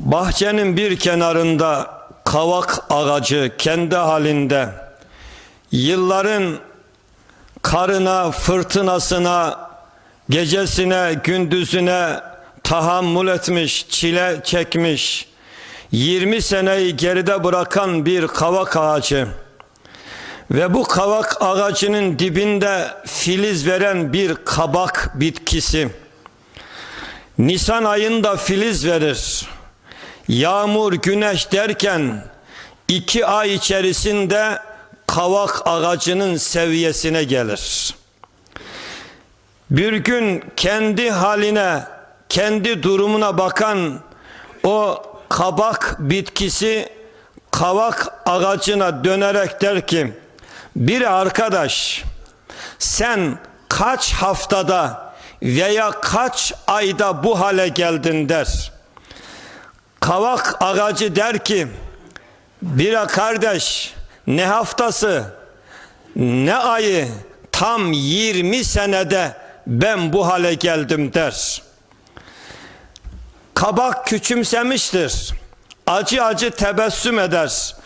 Bahçenin bir kenarında kavak ağacı kendi halinde yılların karına, fırtınasına, gecesine, gündüzüne tahammül etmiş, çile çekmiş, 20 seneyi geride bırakan bir kavak ağacı ve bu kavak ağacının dibinde filiz veren bir kabak bitkisi. Nisan ayında filiz verir. Yağmur, güneş derken iki ay içerisinde kavak ağacının seviyesine gelir. Bir gün kendi haline, kendi durumuna bakan o kabak bitkisi kavak ağacına dönerek der ki bir arkadaş sen kaç haftada veya kaç ayda bu hale geldin der. Kavak ağacı der ki bir kardeş ne haftası ne ayı tam 20 senede ben bu hale geldim der. Kabak küçümsemiştir. Acı acı tebessüm eder.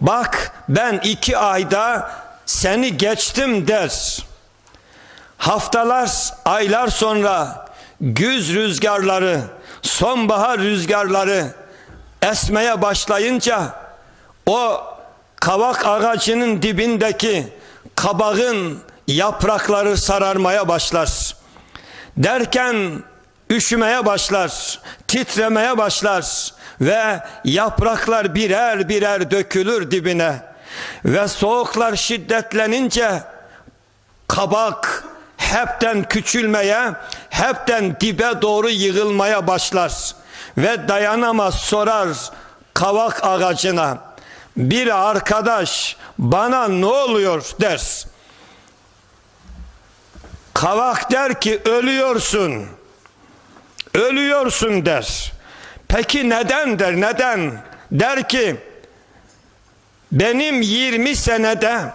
Bak ben iki ayda seni geçtim der. Haftalar, aylar sonra güz rüzgarları, sonbahar rüzgarları esmeye başlayınca o kavak ağacının dibindeki kabağın yaprakları sararmaya başlar. Derken üşümeye başlar, titremeye başlar ve yapraklar birer birer dökülür dibine ve soğuklar şiddetlenince kabak hepten küçülmeye, hepten dibe doğru yığılmaya başlar ve dayanamaz sorar kavak ağacına bir arkadaş bana ne oluyor der. Kavak der ki ölüyorsun. Ölüyorsun der. Peki neden der neden? Der ki benim 20 senede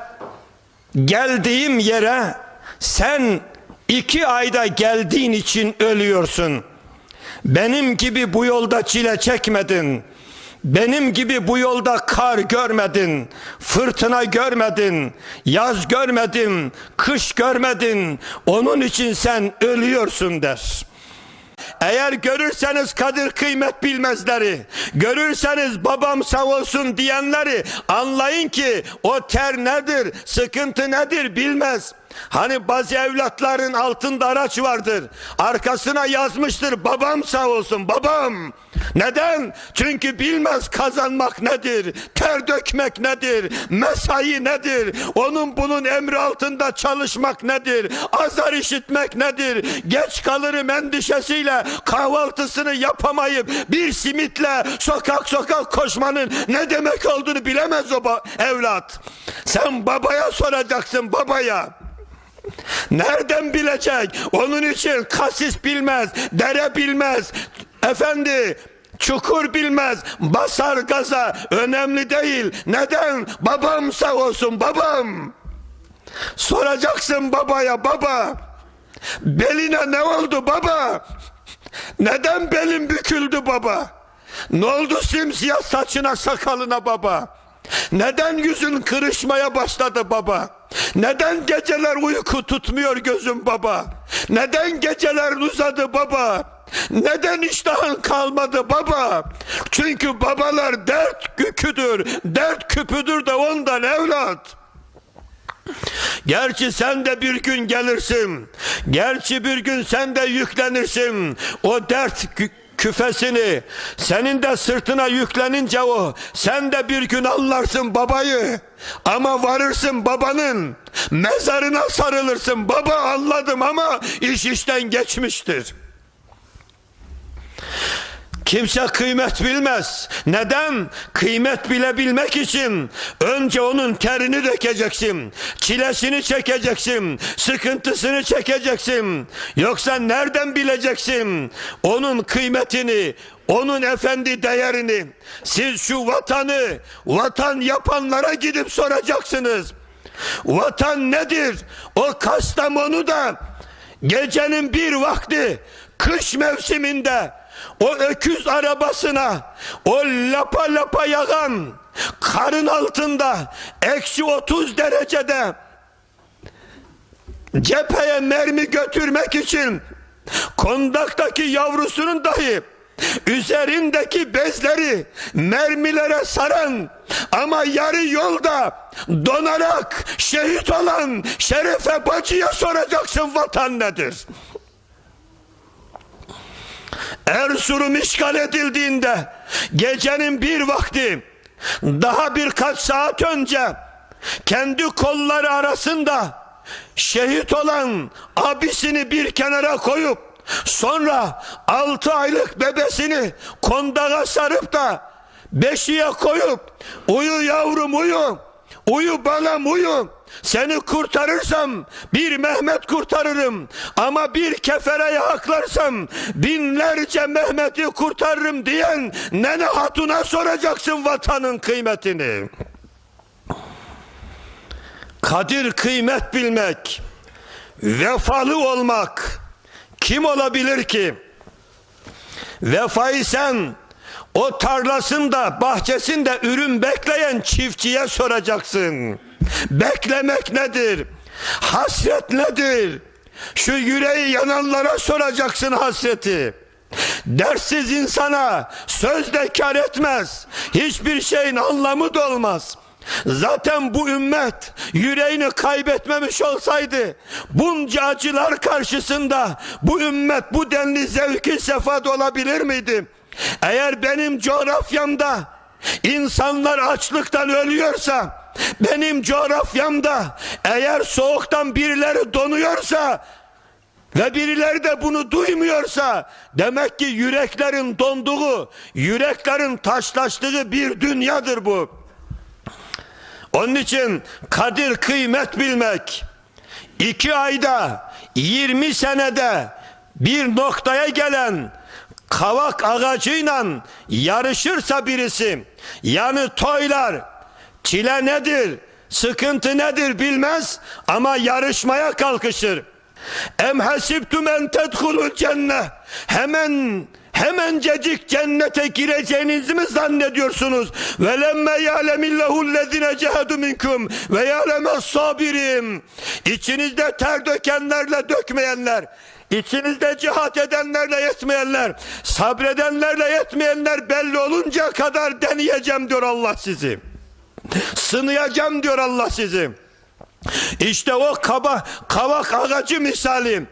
geldiğim yere sen iki ayda geldiğin için ölüyorsun. Benim gibi bu yolda çile çekmedin. Benim gibi bu yolda kar görmedin, fırtına görmedin, yaz görmedin, kış görmedin. Onun için sen ölüyorsun der. Eğer görürseniz kadir kıymet bilmezleri, görürseniz babam sağ olsun diyenleri anlayın ki o ter nedir, sıkıntı nedir bilmez. Hani bazı evlatların altında araç vardır. Arkasına yazmıştır babam sağ olsun babam. Neden? Çünkü bilmez kazanmak nedir, ter dökmek nedir, mesai nedir, onun bunun emri altında çalışmak nedir, azar işitmek nedir, geç kalırım endişesiyle kahvaltısını yapamayıp bir simitle sokak sokak koşmanın ne demek olduğunu bilemez o evlat. Sen babaya soracaksın babaya. Nereden bilecek? Onun için kasis bilmez, dere bilmez. Efendi çukur bilmez, basar gaza önemli değil. Neden? Babam sağ olsun babam. Soracaksın babaya baba. Beline ne oldu baba? Neden belin büküldü baba? Ne oldu simsiyah saçına sakalına baba? Neden yüzün kırışmaya başladı baba? Neden geceler uyku tutmuyor gözüm baba? Neden geceler uzadı baba? Neden iştahın kalmadı baba? Çünkü babalar dert yüküdür, dert küpüdür de ondan evlat. Gerçi sen de bir gün gelirsin. Gerçi bir gün sen de yüklenirsin. O dert küfesini senin de sırtına yüklenince o sen de bir gün anlarsın babayı. Ama varırsın babanın mezarına sarılırsın. Baba anladım ama iş işten geçmiştir. Kimse kıymet bilmez. Neden? Kıymet bilebilmek için önce onun terini dökeceksin. Çilesini çekeceksin. Sıkıntısını çekeceksin. Yoksa nereden bileceksin? Onun kıymetini, onun efendi değerini. Siz şu vatanı, vatan yapanlara gidip soracaksınız. Vatan nedir? O Kastamonu'da gecenin bir vakti kış mevsiminde o öküz arabasına o lapa lapa yağan karın altında eksi 30 derecede cepheye mermi götürmek için kondaktaki yavrusunun dahi üzerindeki bezleri mermilere saran ama yarı yolda donarak şehit olan Şerefe Bacı'ya soracaksın vatan nedir? Erzurum işgal edildiğinde gecenin bir vakti daha birkaç saat önce kendi kolları arasında şehit olan abisini bir kenara koyup sonra altı aylık bebesini kondağa sarıp da beşiğe koyup uyu yavrum uyu uyu balam uyu seni kurtarırsam bir Mehmet kurtarırım ama bir kefereye haklarsam binlerce Mehmet'i kurtarırım diyen Nene Hatun'a soracaksın vatanın kıymetini. Kadir kıymet bilmek, vefalı olmak kim olabilir ki? Vefayı sen o tarlasında, bahçesinde ürün bekleyen çiftçiye soracaksın. Beklemek nedir? Hasret nedir? Şu yüreği yananlara soracaksın hasreti. Dersiz insana söz de kar etmez. Hiçbir şeyin anlamı da olmaz. Zaten bu ümmet yüreğini kaybetmemiş olsaydı bunca acılar karşısında bu ümmet bu denli zevki sefat olabilir miydi? Eğer benim coğrafyamda insanlar açlıktan ölüyorsa benim coğrafyamda eğer soğuktan birileri donuyorsa ve birileri de bunu duymuyorsa demek ki yüreklerin donduğu, yüreklerin taşlaştığı bir dünyadır bu. Onun için kadir kıymet bilmek iki ayda 20 senede bir noktaya gelen kavak ağacıyla yarışırsa birisi yani toylar çile nedir sıkıntı nedir bilmez ama yarışmaya kalkışır. Em hasibtum en tedhulul cennet hemen hemencecik cennete gireceğinizi mi zannediyorsunuz? Ve lemme ya'lemillahu lezine cehedu minkum ve ya'lemes sabirin. İçinizde ter dökenlerle dökmeyenler, İçinizde cihat edenlerle yetmeyenler, sabredenlerle yetmeyenler belli olunca kadar deneyeceğim diyor Allah sizi. Sınayacağım diyor Allah sizi. İşte o kaba, kavak ağacı misali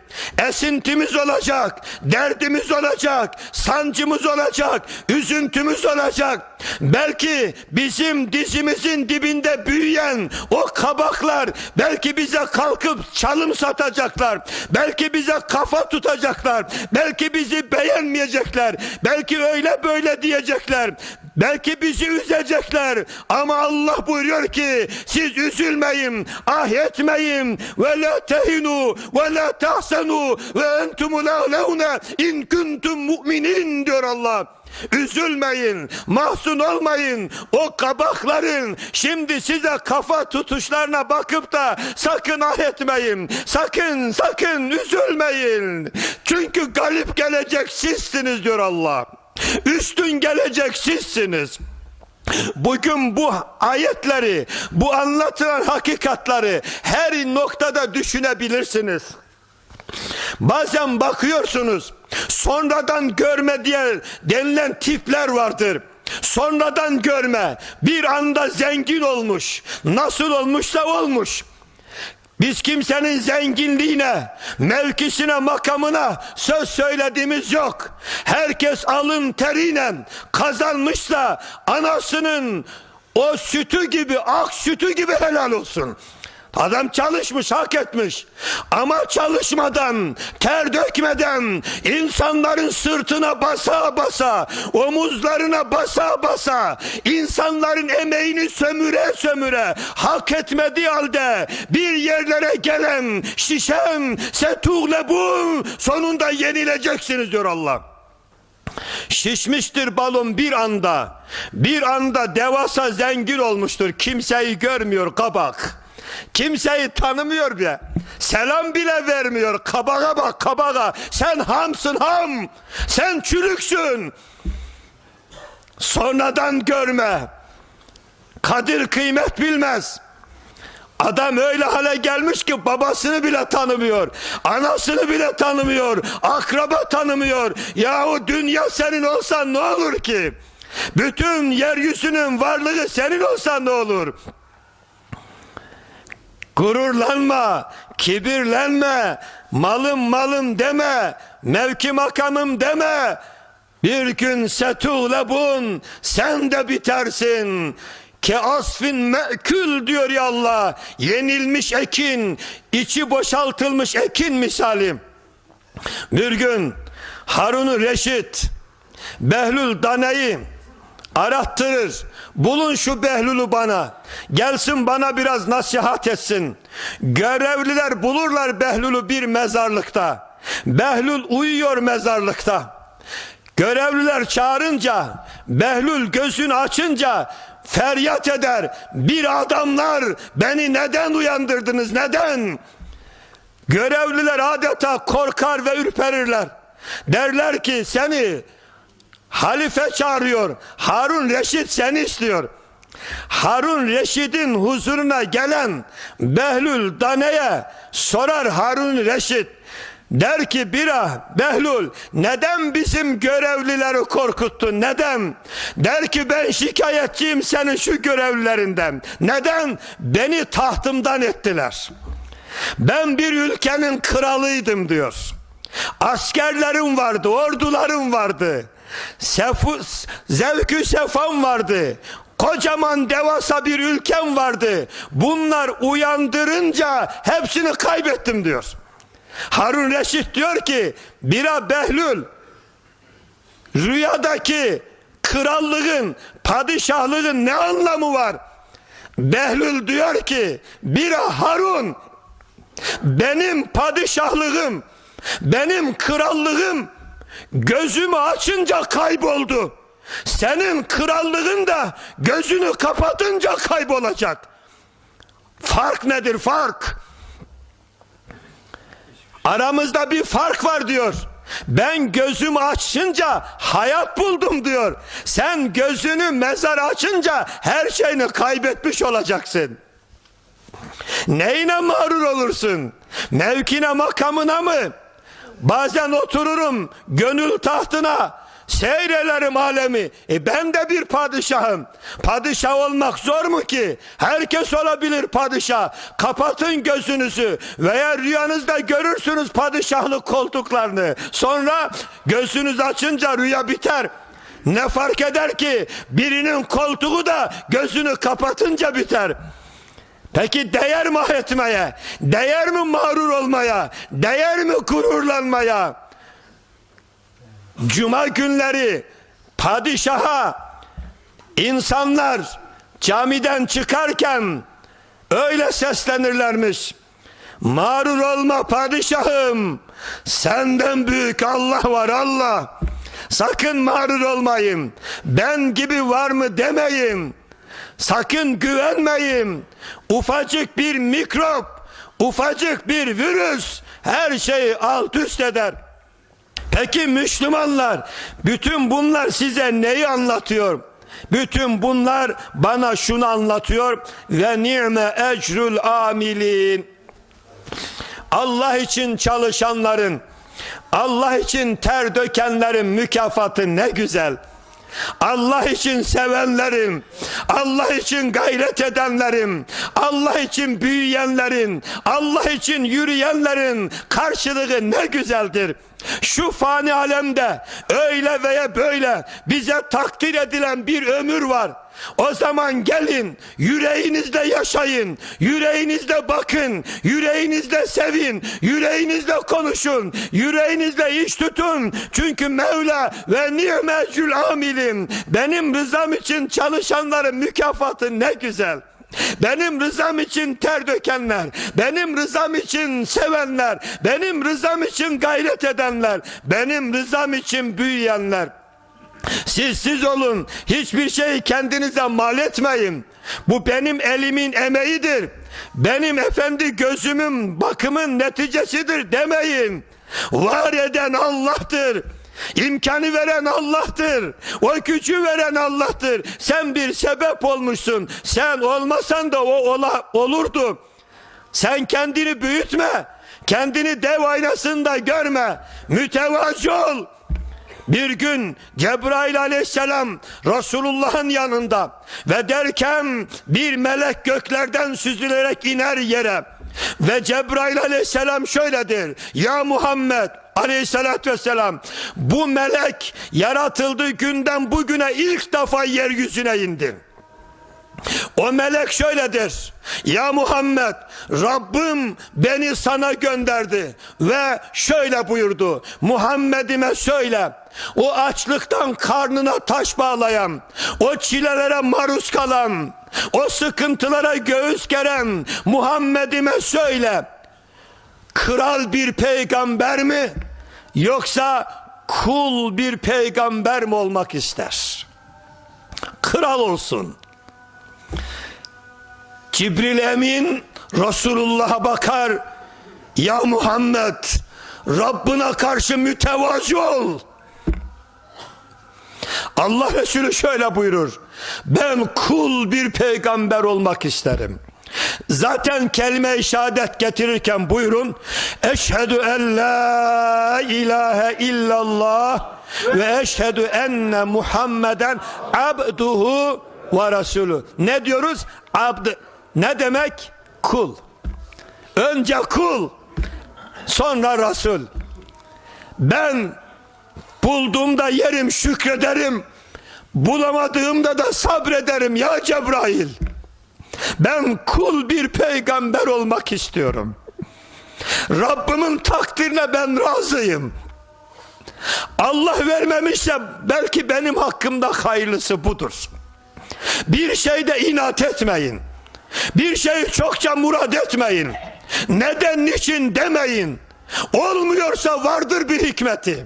esintimiz olacak, derdimiz olacak, sancımız olacak, üzüntümüz olacak. Belki bizim dizimizin dibinde büyüyen o kabaklar belki bize kalkıp çalım satacaklar. Belki bize kafa tutacaklar. Belki bizi beğenmeyecekler. Belki öyle böyle diyecekler. Belki bizi üzecekler ama Allah buyuruyor ki siz üzülmeyin, ah etmeyin ve la tehinu ve la tahsenu ve entumul a'leune in kuntum mu'minin diyor Allah. Üzülmeyin, mahzun olmayın. O kabakların şimdi size kafa tutuşlarına bakıp da sakın ah etmeyin. Sakın, sakın üzülmeyin. Çünkü galip gelecek sizsiniz diyor Allah. Üstün gelecek sizsiniz. Bugün bu ayetleri, bu anlatılan hakikatları her noktada düşünebilirsiniz. Bazen bakıyorsunuz sonradan görme diye denilen tipler vardır. Sonradan görme bir anda zengin olmuş. Nasıl olmuşsa olmuş. Biz kimsenin zenginliğine, mevkisine, makamına söz söylediğimiz yok. Herkes alın teriyle kazanmışsa anasının o sütü gibi, ak sütü gibi helal olsun. Adam çalışmış, hak etmiş. Ama çalışmadan, ter dökmeden, insanların sırtına basa basa, omuzlarına basa basa, insanların emeğini sömüre sömüre, hak etmediği halde bir yerlere gelen, şişen, setuğlebun, sonunda yenileceksiniz diyor Allah. Şişmiştir balon bir anda, bir anda devasa zengin olmuştur. Kimseyi görmüyor kabak. Kimseyi tanımıyor bile. Selam bile vermiyor. Kabağa bak kabağa. Sen hamsın ham. Sen çürüksün. Sonradan görme. Kadir kıymet bilmez. Adam öyle hale gelmiş ki babasını bile tanımıyor. Anasını bile tanımıyor. Akraba tanımıyor. Yahu dünya senin olsa ne olur ki? Bütün yeryüzünün varlığı senin olsa ne olur? Gururlanma, kibirlenme, malım malım deme, mevki makamım deme. Bir gün setulebun, sen de bitersin. Ke asfin me'kül diyor ya Allah. Yenilmiş ekin, içi boşaltılmış ekin misali. Bir gün Harun Reşit, Behlül Dane'yi arattırır. Bulun şu Behlül'ü bana. Gelsin bana biraz nasihat etsin. Görevliler bulurlar Behlül'ü bir mezarlıkta. Behlül uyuyor mezarlıkta. Görevliler çağırınca, Behlül gözünü açınca feryat eder. Bir adamlar beni neden uyandırdınız neden? Görevliler adeta korkar ve ürperirler. Derler ki seni halife çağırıyor. Harun Reşit seni istiyor. Harun Reşit'in huzuruna gelen Behlül Dane'ye sorar Harun Reşit. Der ki bira Behlül neden bizim görevlileri korkuttun neden? Der ki ben şikayetçiyim senin şu görevlilerinden. Neden? Beni tahtımdan ettiler. Ben bir ülkenin kralıydım diyor. Askerlerim vardı, ordularım vardı. Sefu, zevkü sefam vardı. Kocaman devasa bir ülkem vardı. Bunlar uyandırınca hepsini kaybettim diyor. Harun Reşit diyor ki Bira Behlül rüyadaki krallığın, padişahlığın ne anlamı var? Behlül diyor ki Bira Harun benim padişahlığım, benim krallığım gözümü açınca kayboldu. Senin krallığın da gözünü kapatınca kaybolacak. Fark nedir fark? Aramızda bir fark var diyor. Ben gözümü açınca hayat buldum diyor. Sen gözünü mezar açınca her şeyini kaybetmiş olacaksın. Neyine mağrur olursun? Mevkine makamına mı? Bazen otururum gönül tahtına seyrelerim alemi. E ben de bir padişahım. Padişah olmak zor mu ki? Herkes olabilir padişah. Kapatın gözünüzü veya rüyanızda görürsünüz padişahlık koltuklarını. Sonra gözünüz açınca rüya biter. Ne fark eder ki birinin koltuğu da gözünü kapatınca biter. Peki değer mi etmeye? Değer mi mağrur olmaya? Değer mi gururlanmaya? Cuma günleri padişaha insanlar camiden çıkarken öyle seslenirlermiş. Mağrur olma padişahım. Senden büyük Allah var Allah. Sakın mağrur olmayın. Ben gibi var mı demeyin. Sakın güvenmeyin. Ufacık bir mikrop, ufacık bir virüs her şeyi alt üst eder. Peki Müslümanlar bütün bunlar size neyi anlatıyor? Bütün bunlar bana şunu anlatıyor ve ni'me ecrül amilin. Allah için çalışanların, Allah için ter dökenlerin mükafatı ne güzel. Allah için sevenlerin, Allah için gayret edenlerin, Allah için büyüyenlerin, Allah için yürüyenlerin karşılığı ne güzeldir. Şu fani alemde öyle veya böyle bize takdir edilen bir ömür var. O zaman gelin yüreğinizde yaşayın, yüreğinizde bakın, yüreğinizde sevin, yüreğinizde konuşun, yüreğinizde iş tutun. Çünkü Mevla ve ni'mecül amilim benim rızam için çalışanların mükafatı ne güzel. Benim rızam için ter dökenler, benim rızam için sevenler, benim rızam için gayret edenler, benim rızam için büyüyenler. Siz siz olun. Hiçbir şeyi kendinize mal etmeyin. Bu benim elimin emeğidir. benim efendi gözümün bakımın neticesidir demeyin. Var eden Allah'tır. İmkanı veren Allah'tır. O gücü veren Allah'tır. Sen bir sebep olmuşsun. Sen olmasan da o ola, olurdu. Sen kendini büyütme. Kendini dev aynasında görme. Mütevazi ol. Bir gün Cebrail aleyhisselam Resulullah'ın yanında ve derken bir melek göklerden süzülerek iner yere. Ve Cebrail aleyhisselam şöyledir. Ya Muhammed aleyhissalatü vesselam bu melek yaratıldığı günden bugüne ilk defa yeryüzüne indi. O melek şöyledir. Ya Muhammed Rabbim beni sana gönderdi ve şöyle buyurdu. Muhammed'ime söyle. O açlıktan karnına taş bağlayan, o çilelere maruz kalan, o sıkıntılara göğüs geren Muhammed'ime söyle. Kral bir peygamber mi yoksa kul bir peygamber mi olmak ister? Kral olsun. Cibril Emin Resulullah'a bakar. Ya Muhammed Rabbına karşı mütevazi ol. Allah Resulü şöyle buyurur. Ben kul bir peygamber olmak isterim. Zaten kelime-i şehadet getirirken buyurun. Eşhedü en la ilahe illallah ve eşhedü enne Muhammeden abduhu ve resulü. Ne diyoruz? Abd. Ne demek? Kul. Önce kul, sonra Resul. Ben bulduğumda yerim, şükrederim. Bulamadığımda da sabrederim ya Cebrail. Ben kul bir peygamber olmak istiyorum. Rabbimin takdirine ben razıyım. Allah vermemişse belki benim hakkımda hayırlısı budur. Bir şeyde inat etmeyin. Bir şeyi çokça murad etmeyin. Neden niçin demeyin. Olmuyorsa vardır bir hikmeti.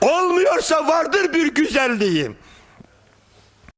Olmuyorsa vardır bir güzelliği.